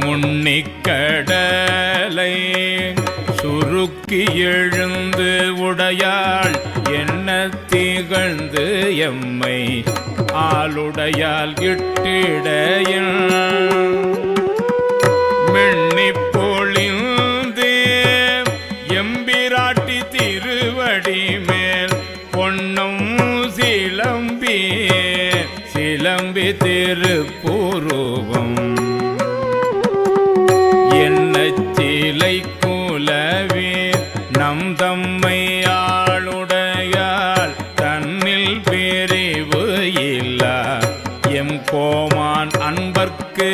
முன்னிக்கடலை சுருக்கி எழுந்து உடையாள் என்ன திகழ்ந்து எம்மை ஆளுடையால் கிட்டிடையில். மெண்ணி பொழிந்து எம்பிராட்டி திருவடி மேல் பொன்னும் சிலம்பி சிலம்பி திருப்புருவம். தம் தம்மை ஆளுடையால் தன்னில் பிரிவு இல்ல. எம் கோமான் அன்பர்க்கு